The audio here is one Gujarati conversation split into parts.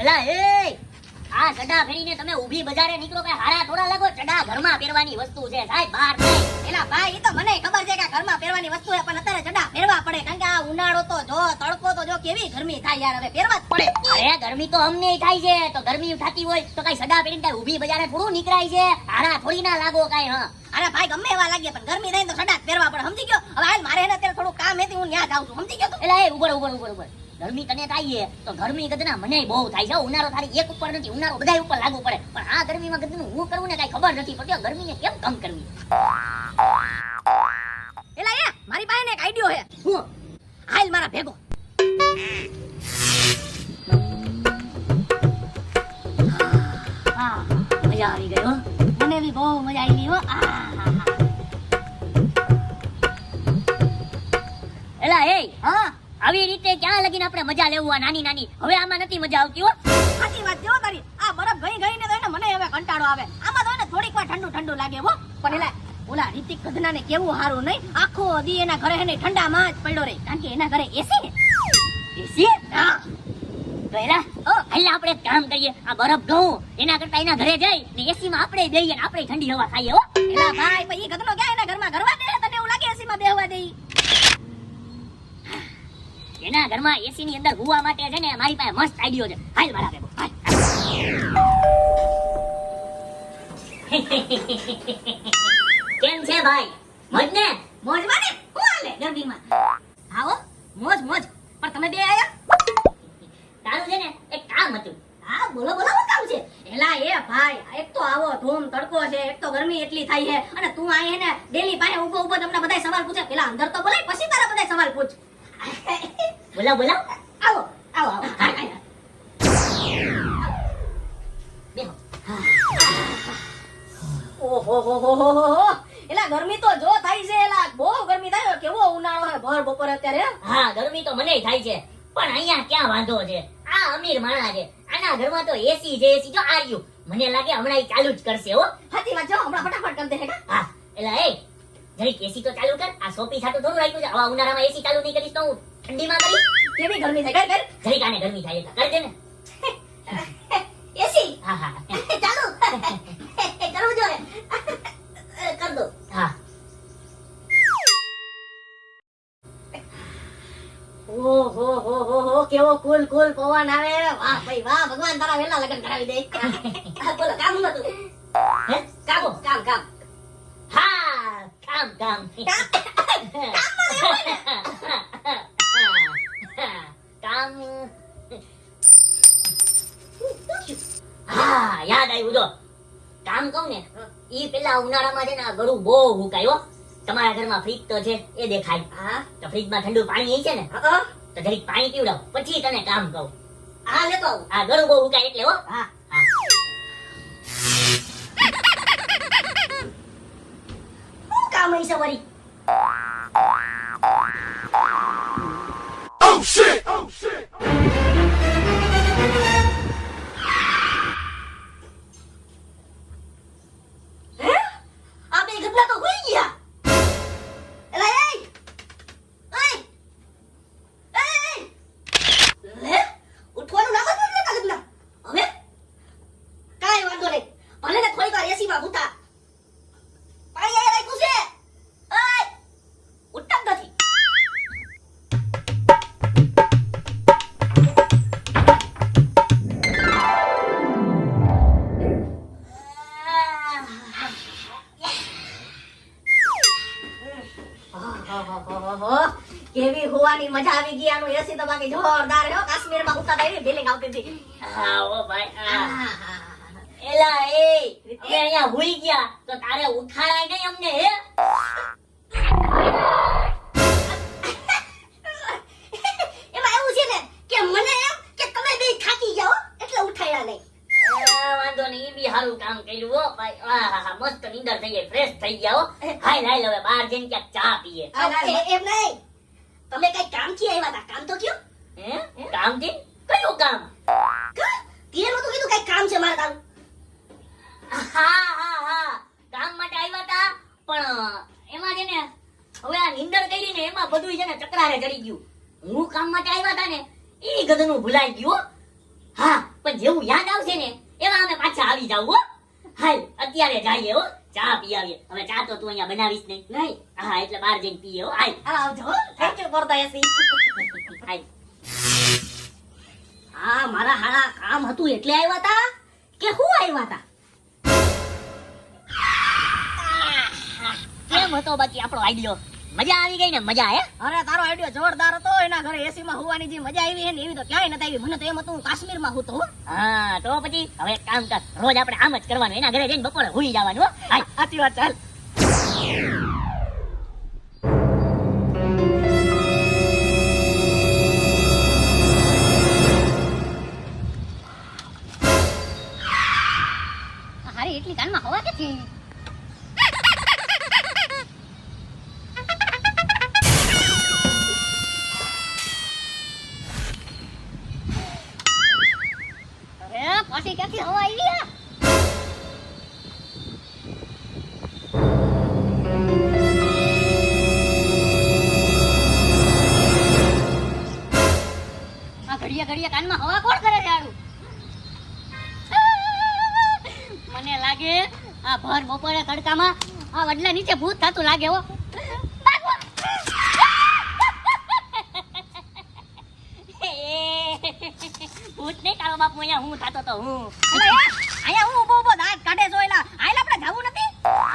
એલા એ! આ ચડા ફેરીને તમે ઊભી બજારે નીકળો કે હારા થોડા લાગો? ચડા ઘરમાં પહેરવાની વસ્તુ છે સાહેબ બહાર નહીં. એલા ભાઈ એ તો મને ખબર છે કે ઘરમાં પહેરવાની વસ્તુ છે પણ અત્યારે ચડા પહેરવા પડે. કારણ કે આ ઉનાળો તો જો તડકો તો જો કેવી ગરમી થાય યાર હવે પહેરવા જ પડે. અરે ગરમી તો અમને થાય છે તો ગરમી થતી હોય તો કઈ ચડા ફેરીને કઈ ઊભી બજારે થોડું નીકળાય છે. હારા થોડી ના લાગો કઈ હા. અરે ભાઈ ગમે એવા લાગે પણ ગરમી થાય તો ચડા પહેરવા પડે. સમજી ગયો? હવે હાલ મારે અત્યારે થોડું કામ હતી હું ત્યાં જાઉં છું. સમજી ગયો તું? એલા એ ઉભર ઉભર ઉભર ઉપર ગરમી તને થાય તો ગરમી ગદના મને બહુ થાય છે. ઉનાળો તારી એક ઉપર નથી, ઉનાળો બધા ઉપર લાગુ પડે. પણ આ ગરમીમાં ગદનું હું કરવું ને કઈ ખબર નથી પડતી ગરમીને કેમ કમ કરવી? એલા, એ, મારી પાસે એક આઈડિયો છે. હું? હાલ મારા ભેગો. હા, મજા આવી હો. મને બી બહુ મજા આવી હો. આહાહા. આવી રીતે ક્યાં લગીને આપણે મજા લેવું આ નાની નાની? હવે આમાં નથી મજા આવતી હો. સાચી વાત જો તારી. આ બરફ ગઈ ગઈને તો એને મને હવે કંટાળો આવે. આમાં તો એને થોડીક વાર ઠંડુ ઠંડુ લાગે હો. પણ એલા, ઓલા રિતિક કદના ને કેવું સારું નહીં? આખો દી એના ઘરે એને ઠંડામાં જ પડ્યો રે. કારણ કે એના ઘરે એસી ને. એસી હા. પહેલા ઓ હાલ આપણે કામ કરીએ. આ બરફ ઘઉં એના કરતા એના ઘરે જઈ ને એસી માં આપણે દઈએ ને આપણે ઠંડી હવા ખાઈએ હો. એલા ભાઈ પછી ઈ ગદનો ક્યાં એના ઘરમાં ઘરવા દે તને એવું લાગે એસી માં બેહવા દે? એના ઘરમાં એસી ની અંદર હુવા માટે છે ને મારી પાસે મસ્ત આઈડિયો છે. હાલ મારા બેબો હાલ. કેમ છે ભાઈ? મોજ ને? મોજમાં ને હું હાલે ગરમીમાં આવો, મોજ મોજ. પણ તમે બે આયા? તારું છે ને એક કામ હતું. હા, બોલો બોલો, શું કામ છે? એલા, એ ભાઈ એક તો આવો ધૂમ, તડકો છે, એક તો ગરમી એટલી થાય છે. અને તું આય ને, ડેલી પાસે ઊભો ઊભો તમને બધા સવાલ પૂછે. પેલા અંદર તો બોલાય, પછી તારા બધા સવાલ પૂછ. બોલાવ બોલાવ. આવો આવો ઓહો એલા ગરમી તો જો થાય છે એલા. બહુ ગરમી થાય. કેવો ઉનાળો હે ભર બપોર અત્યારે હા. ગરમી તો મને થાય છે. પણ અહીંયા ક્યાં વાંધો છે? આ અમીર માણા છે. આના ઘરમાં તો એસી છે એસી જો આર્યું મને લાગે હમણાં ચાલુ જ કરશે હો. સાચી વાત જો હમણાં ફટાફટ કરી દે હા એલા એ જરીક એસી તો ચાલુ કર. આ સોપી છાટું થોડું રાખ્યું છે. આવા ઉનાળામાં એસી ચાલુ નહીં કરીશ તો હું ઠંડીમાં કરી કેવી ગરમી થાય? કર જરીક આને ગરમી થાય એટલે. કરી દે ને એસી હા હા. ચાલુ. કરવું જોઈએ કર દો. હા. ઓહો હો હો હો કેવો કુલ કુલ પવન આવે. વાહ ભાઈ વાહ. ભગવાન તારા વેલા લગન કરાવી દે. બોલો કામ નતું કામ કામ કામ હા યાદ આવ્યું જો કામ કહું ને ઈ પેલા ઉનાળામાં છે ને આ ગળું બહુ હુકાય તમારા ઘરમાં ફ્રીજ તો છે એ દેખાય. હા. તો ફ્રીજમાં ઠંડુ પાણી છે ને તો જરીક પાણી પીવડાવ. પછી તને કામ કહું. હા લેતો આ ગળું બહુ હુકાય એટલે હો. હા. હા શું કામ હશે વળી Oh shit! Oh shit! હોવાની મજા આવી ગઈ. આનું એસી તો બાકી જોરદાર હે હો. કાશ્મીરમાં ઉતા તો એવી આવતી હતી હા ઓ ભાઈ એલા એ તે અહીંયા હુઈ ગયા. તો તારે ઉઠાડાય નહીં અમને હે? એમાં એવું છે ને કે મને એમ કે તમે બે થાકી જાઓ એટલે ઉઠાયા નહીં. વાંધો નહીં બી સારું કામ કર્યું હો ભાઈ. આહાહા, મસ્ત નીંદર થઈ ગઈ ફ્રેશ થઈ ગયા હો. હાલ હાલ હવે બહાર જઈને ક્યાંક ચા પીએ. એમ નહીં. તમે કઈ કામથી આવ્યા હતા? કામ તો કયો? હે? કામથી કયું કામ? તે નતું કીધું કઈ કામ છે મારે તારું. હા હા હા. કામ માટે આવ્યા હતા પણ એમાં છે ને હવે આ નીંદર કરી ને એમાં બધું છે ને ચકરારે ચડી ગયું. હું કામ માટે આવ્યા હતા ને એ ગધનું ભૂલાઈ ગયું હો. હા પણ જેવું યાદ આવશે ને એવા અમે પાછા આવી જાવ હો. હાલ અત્યારે જઈએ હો. ચા પી આવીએ. હવે ચા તો તું અહીંયા બનાવીશ નહીં. નહીં. હા એટલે બહાર જઈને પીએ હો હાલ આવજો. થેન્ક યુ ફોર ધ એસી હાલ હા મારા હારા કામ હતું એટલે આવ્યા હતા કે હું આવ્યા હતા કેમ હતો બાકી આપણો આઈડિયો? મજા આવી ગઈ ને? મજા હે? અરે તારો આઈડિયો જોરદાર હતો. એના ઘરે એસી માં હોવાની જે મજા આવી હે ને એવી તો ક્યાંય નથી આવી. મને તો એમ હતું હું કાશ્મીરમાં હું તો હા. તો પછી હવે એક કામ કર. રોજ આપણે આમ જ કરવાનું. એના ઘરે જઈને બપોરે હુઈ જવાનું હો. સાચી વાત ચાલ. ભર બપોરે તડકામાં આ વડલા નીચે ભૂત થતું લાગે હો. ભૂત નહીં કાળો બાપુ અહીંયા હું થતો તો હું. અહીંયા હું ઊભો ઊભો દાંત કાઢે છો એલા હાલ આપણે જાવું નથી.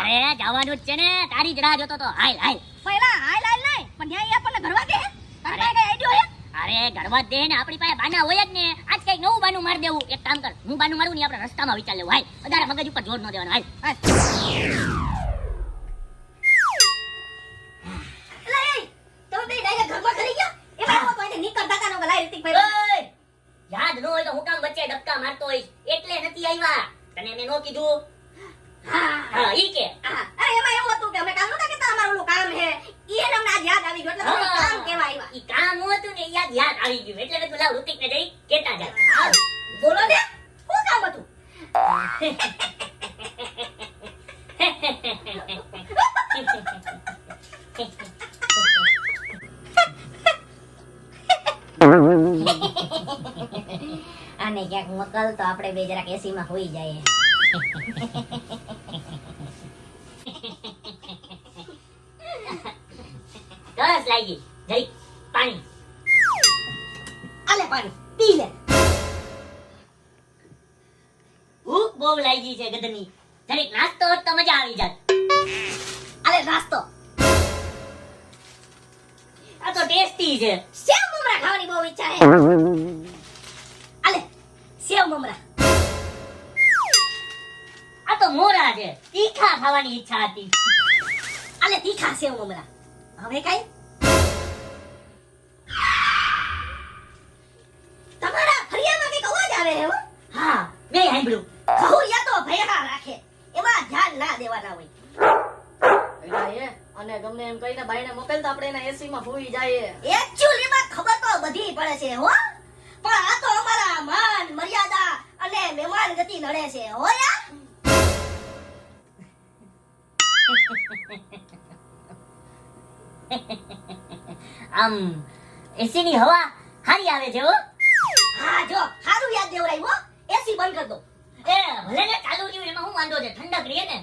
અરે જવાનું જ છે ને. તારી જ રાહ જોતો તો. હાલ હાલ. પહેલા હાલ હાલ નહીં. પણ ત્યાં આપણને ભરવા દે તારી પાસે કઈ આઈડિયો હે અરે ગરવા દે ને આપણી પાસે બાના હોય જ ને. આજ કઈ નવું બાનું મારી દેવું. એક કામ કર હું બાનું મારું ને આપણે રસ્તામાં વિચાર લેવું. હાલ વધારે મગજ ઉપર જોર ન દેવાનું. હાલ! યાદ ન હોય તો હું કામ વચ્ચે ડબકા મારતો હોય એટલે નથી આવ્યા. તને મેં નો કીધું. હા, હા ઈ કે. હા. અરે એમાં એવું હતું કે અમે કામ નતા કેતા અમારું કામ હે. ઈ એને આજ યાદ આવી ગયું, એટલે તમને કામ કહેવા આવ્યા. ઈ કામ હતું ને યાદ યાદ આવી ગયું. એટલે મેં લાવ ઋતિક ને જઈ કેતા જા. બોલો ને શું કામ હતું? આને ક્યાંક મોકલ તો આપણે બે જરાક એસી માં હોઈ જાય. પી ભૂખ બહુ લાગી છે ગધની. જરીક નાસ્તો હોત તો મજા આવી જાત. અરે નાસ્તો. આ તો ટેસ્ટી છે. સેવ મમરા ખાવાની બહુ ઈચ્છા છે. આલે, સેવ મમરા. આ તો મોરા છે. તીખા ખાવાની ઈચ્છા હતી. અલે તીખા સેવ મમરા. હવે કઈ અને ગમે એમ કહીને બાઈને મોકલ તો આપણે એના એસી માં ભૂઈ જાય એકચ્યુઅલી માં ખબર તો બધી પડે છે હો. પણ આ તો અમારા માન મર્યાદા અને મહેમાન ગતિ નડે છે હો યાર. આમ એસી ની હવા સારી આવે છે હો. હા જો સારું યાદ દેવરાય હો. એસી બંધ કર દો. એ ભલે ને ચાલુ રહ્યું એમાં હું વાંધો છે? ઠંડક રહે ને.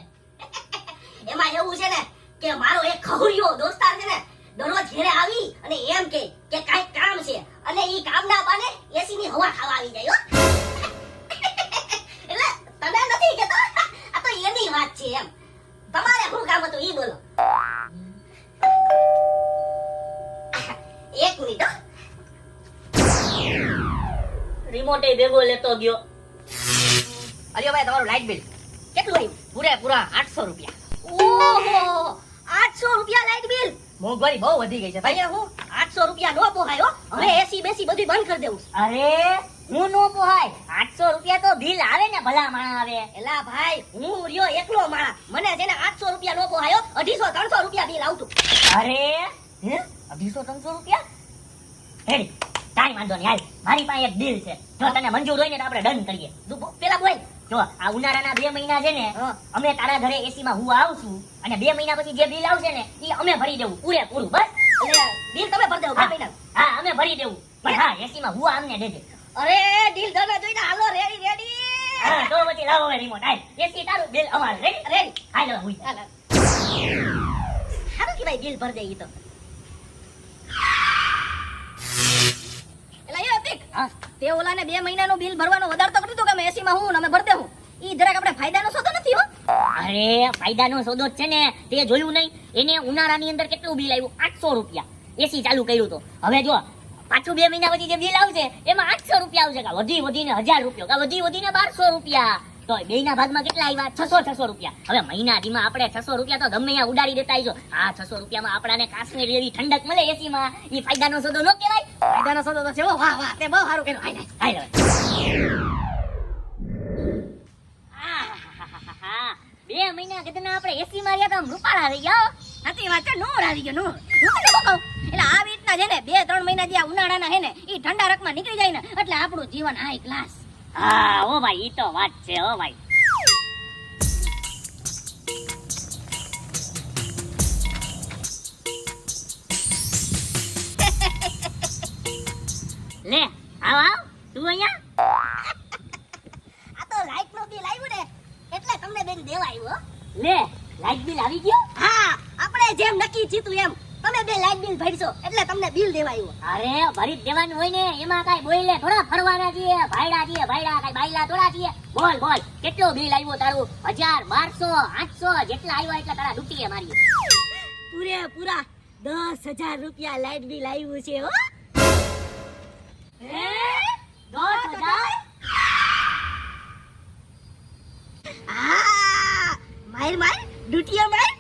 એમાં એવું છે ને કે મારો એક ખહુરિયો દોસ્તાર છે ને દરરોજ ઘરે આવી અને એમ કે કે કાંઈક કામ છે. અને ઈ કામના બાને એસી ની હવા ખાવા આવી જાય એટલે તમે નથી કેતો આ તો એની વાત છે એમ. તમારે શું કામ હતું ઈ બોલો. એક મિનિટ. રિમોટે ભેગો લેતો ગયો. અરે ભાઈ તમારું લાઈટ બિલ કેટલું આવ્યું? પૂરે પૂરા આઠસો રૂપિયા. ઓહો. આઠસો રૂપિયા લાઈટ બિલ મોંઘવારી બહુ વધી ગઈ છે. ભાઈ હું આઠસો રૂપિયા નો પોહાય હવે એસી બેસી બધું બંધ કરી દેવું અરે હું નો પોહાય. આઠસો રૂપિયા તો બિલ આવે ને ભલા માણા આવે. એલા ભાઈ હું રહ્યો એકલો માણા. મને જેને આઠસો રૂપિયા નો પોહાયો અઢીસો ત્રણસો રૂપિયા બિલ આવતું. અરે હે? અઢીસો ત્રણસો રૂપિયા? હેડી કાંઈ વાંધો નહીં. હાલ મારી પાસે એક બિલ છે. જો તને મંજૂર હોય ને તો આપણે ડન કરીએ. તું પેલા બોલ. જો આ ઉનાળાના બે મહિના છે ને અમે તારા ઘરે એસી માં હું આવશું અને બે મહિના પછી જે બિલ આવશે ને એ અમે ભરી દેવું પૂરેપૂરું બસ. બિલ તમે ભરી દેવું હા હા અમે ભરી દેવું. પણ હા? એસી માં હું આમને દેજે. અરે ડીલ તમે જોઈને હાલો રેડી રેડી હા તો પછી લાવો હવે રિમોટ હાલ એસી તારું બિલ અમારું રેડી રેડી હાલો હુઈ હાલો. કે ભાઈ બિલ ભર દે ઈ તો. એલા યો પિક હા. તે ઓલાને બે મહિનાનું બિલ ભરવાનું વધારે તો હતું કે અમે એસી માં હું અમે ભરતે હું. ઈ જરાક આપણે ફાયદાનો સોદો નથી હો. અરે, ફાયદાનો સોદો છે ને, તે જોયું નહીં. એને ઉનાળાની અંદર કેટલું બિલ આવ્યું? આઠસો રૂપિયા. એસી ચાલુ કર્યું તો. હવે જો, પાછું બે મહિના પછી જે બિલ આવશે, એમાં આઠસો રૂપિયા આવશે. કાં વધી વધીને હજાર રૂપિયા, કા વધી વધીને બારસો રૂપિયા. તો બે ના ભાગમાં કેટલા આવ્યા? છસો છસો રૂપિયા. હવે મહિના ધીમા આપણે છસો રૂપિયા તો ગમે ઉડાડી દેતા આવીશું. આ છસો રૂપિયામાં આપણાને કાશ્મીર જેવી ઠંડક મળે એસીમાં એ ફાયદાનો સોદો ન કહેવાય. ફાયદાનો સોદો. બે મહિના કદના આપણે એસી માં રહ્યા તો રૂપાળા થઈ ગયા હો. વાત છે આવી ગયો નૂર હું આવી રીતના છે ને બે ત્રણ મહિના જે આ ઉનાળાના છે ને એ ઠંડા રકમાં નીકળી જાય ને એટલે આપણું જીવન હાઈ ક્લાસ હા ઓ ભાઈ એ તો વાત છે ઓ ભાઈ લે આવ આવ તું અહીંયા? આ તો લાઈટનું બિલ આવ્યું ને એટલે તમને બેન દેવા આવ્યું. લે લાઈટ બિલ આવી ગયું? હા આપણે જેમ નક્કી જીતું એમ તમે બે લાઈટ બિલ ભરશો એટલે તમને બિલ દેવાયું. અરે ભરી દેવાનું હોય ને એમાં કાઈ બોલે થોડા ફરવાના છીએ ભાઈડા છીએ ભાઈડા કાઈ બાઈલા થોડા છીએ. બોલ બોલ કેટલો બિલ આવ્યો તારું? હજાર બારસો આઠસો જેટલા આવ્યો એટલા તારા ડૂટીએ મારી પૂરે પૂરા દસ હજાર રૂપિયા લાઈટ બિલ આવ્યું છે હો. માર માર ડૂટીઓ માર.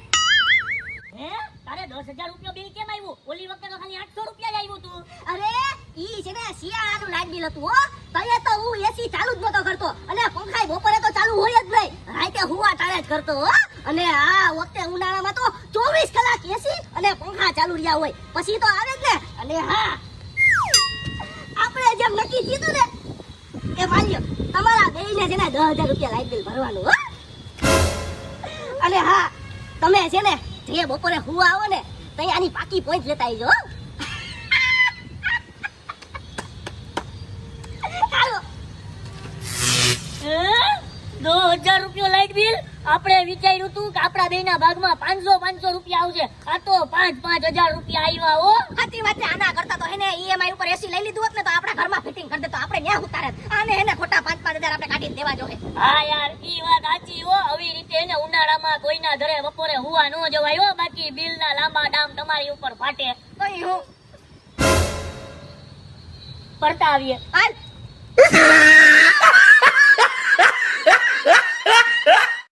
હે? તારે દસ રૂપિયા બિલ કેમ આવ્યું ઓલી વખતે તો ખાલી આઠસો રૂપિયા જ આવ્યું તું. અરે ઈ છે ને શિયાળાનું લાઈટ બિલ હતું હો. તઈએ તો હું એસી ચાલુ જ નતો કરતો અને પંખાય બપોરે તો ચાલુ હોય જ નહીં. રાતે હુવા તારે જ કરતો હો. અને આ વખતે ઉનાળામાં તો ચોવીસ કલાક એસી અને પંખા ચાલુ રહ્યા હોય. પછી તો આવે જ ને. અને હા જેમ નક્કી કીધું ને એ માન્યો તમારા બેયને છે ને દસ હજાર રૂપિયા લાઈટ બિલ ભરવાનું હો. અને હા તમે છે ને જે બપોરે હુવા આવો ને તઈ આની પાકી પોઈન્ટ લેતા આવજો? દો હજાર રૂપિયા લાઈટ બિલ? આપણે વિચાર્યું તું કે આપણા બે ના ભાગમાં પાંચસો પાંચસો રૂપિયા આવશે. આ તો પાંચ પાંચ હજાર રૂપિયા આવ્યા હો. સાચી વાત છે આના કરતા હેને ઈએમઆઈ ઉપર એસી લઈ લીધું હોત ને તો આપણા ઘરમાં ફિટિંગ કરી દે તો આપણે ન્યા ઉતારત આને એને ખોટા પાંચ પાંચ હજાર આપણે કાઢી દેવા જોઈએ હા યાર ઈ વાત સાચી હો. આવી રીતે એને ઉનાળામાં કોઈના ઘરે બપોરે હુવા ન જવાય હો બાકી બિલ ના લાંબા ડામ તમારી ઉપર ફાટે. કઈ હું? પડતા આવીએ. હાલ.